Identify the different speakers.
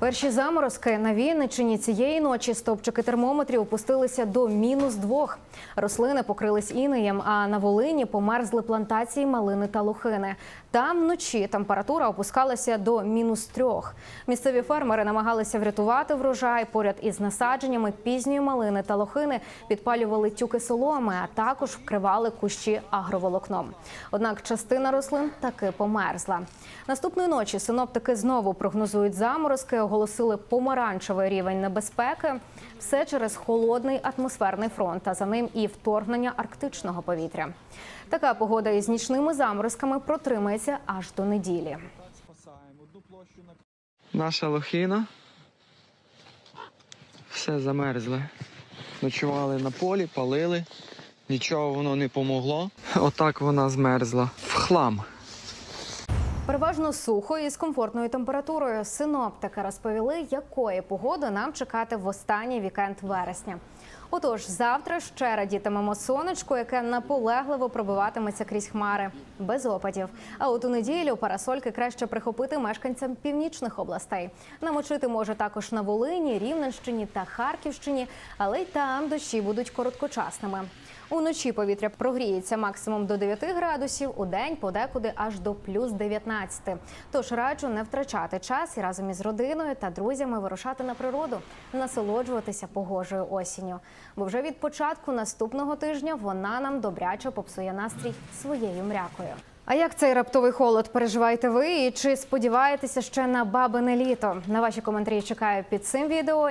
Speaker 1: Перші заморозки на Вінниччині цієї ночі стопчики термометрів опустилися до мінус двох. Рослини покрились інеєм, а на Волині померзли плантації малини та лухини. Там вночі температура опускалася до мінус трьох. Місцеві фермери намагалися врятувати врожай. Поряд із насадженнями пізньої малини та лохини підпалювали тюки соломи, а також вкривали кущі агроволокном. Однак частина рослин таки померзла. Наступної ночі синоптики знову прогнозують заморозки, оголосили помаранчевий рівень небезпеки. Все через холодний атмосферний фронт, а за ним і вторгнення арктичного повітря. Така погода із нічними заморозками протримається аж до неділі.
Speaker 2: Наша лохина. Все замерзле. Ночували на полі, палили. Нічого воно не помогло. Отак вона змерзла. В хлам.
Speaker 1: Переважно сухо і з комфортною температурою. Синоптики розповіли, якої погоди нам чекати в останній вікенд вересня. Отож, завтра ще радітимемо сонечко, яке наполегливо пробиватиметься крізь хмари без опадів. А от у неділю парасольки краще прихопити мешканцям північних областей. Намочити може також на Волині, Рівненщині та Харківщині, але й там дощі будуть короткочасними. Уночі повітря прогріється максимум до 9 градусів, у день подекуди аж до плюс 19. Тож раджу не втрачати час і разом із родиною та друзями вирушати на природу, насолоджуватися погожою осінню. Бо вже від початку наступного тижня вона нам добряче попсує настрій своєю мрякою. А як цей раптовий холод переживаєте ви? І чи сподіваєтеся ще на бабине літо? На ваші коментарі чекаю під цим відео.